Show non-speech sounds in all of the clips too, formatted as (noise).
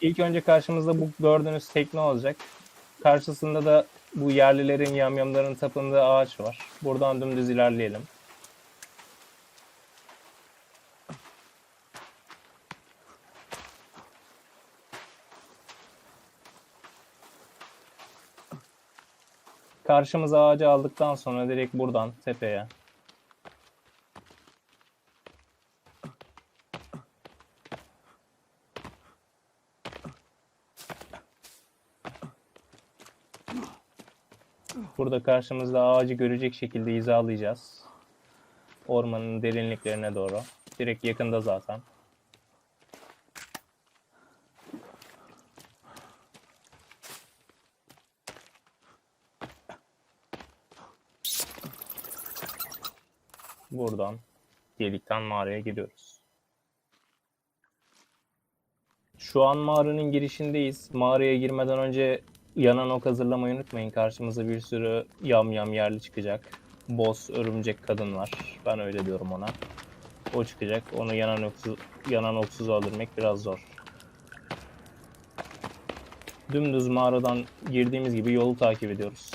İlk önce karşımızda bu gördüğünüz tekne olacak. Karşısında da bu yerlilerin, yamyamların tapındığı ağaç var. Buradan dümdüz ilerleyelim. Karşımıza ağacı aldıktan sonra direkt buradan tepeye. Burada karşımızda ağacı görecek şekilde hizalayacağız. Ormanın derinliklerine doğru. Direkt yakında zaten. Buradan delikten mağaraya gidiyoruz. Şu an mağaranın girişindeyiz. Mağaraya girmeden önce yanan ok hazırlamayı unutmayın. Karşımıza bir sürü yam yam yerli çıkacak. Boss, örümcek kadın var. Ben öyle diyorum ona. O çıkacak. Onu yanan oksuz, yanan oksuz öldürmek biraz zor. Dümdüz mağaradan girdiğimiz gibi yolu takip ediyoruz.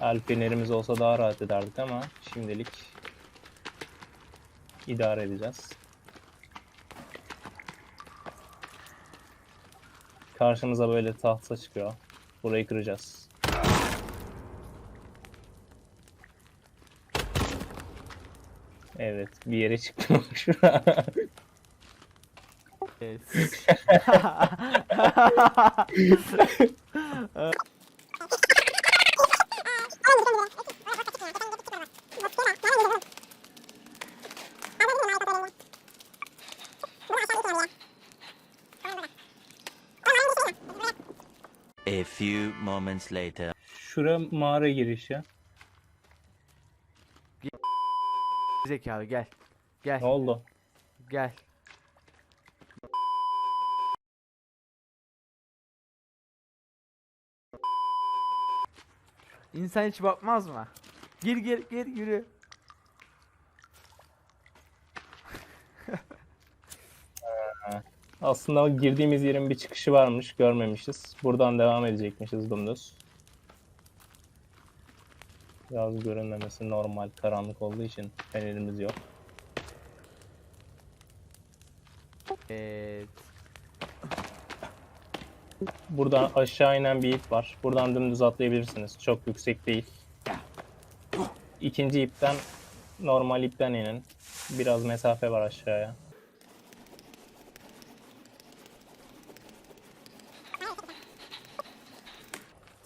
El fenerimiz olsa daha rahat ederdik ama şimdilik idare edeceğiz. Karşımıza böyle tahta çıkıyor. Burayı kıracağız. Evet, bir yere çıkmamış. (laughs) Evet. (laughs) (laughs) A few moments later. Şura mağara girişi. Zekalı gel. Gel. Ne oldu? Gel. İnsan hiç bakmaz mı? Gir gir gir yürü. Aslında girdiğimiz yerin bir çıkışı varmış, görmemişiz. Buradan devam edecekmişiz dümdüz. Biraz görünmemesi normal, karanlık olduğu için fenerimiz yok. Evet. Buradan aşağı inen bir ip var. Buradan dümdüz atlayabilirsiniz. Çok yüksek değil. İkinci ipten, normal ipten inin. Biraz mesafe var aşağıya.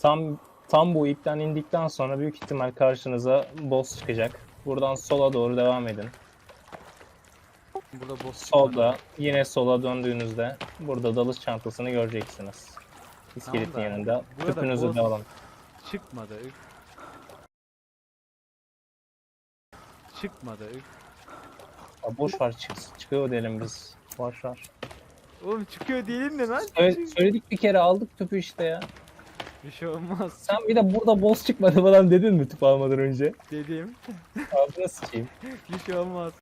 Tam tam bu ipten indikten sonra büyük ihtimal karşınıza boss çıkacak. Buradan sola doğru devam edin. Burada boss Solda yine sola döndüğünüzde burada dalış çantasını göreceksiniz. İskeletin Tamam da yanında. burada Tüpünüzü boss- de alın. çıkmadı. Çıkmadı. Ya boş ver çıksın. Çıkıyor diyelim biz. Boş ver. Oğlum çıkıyor değilim de lan. Söyle- söyledik bir kere aldık tüpü işte ya. Bir şey olmaz. Sen bir de burada boss çıkmadı falan dedin mi tüp almadan önce? Dedim. Ağzına sıçayım. Bir şey olmaz.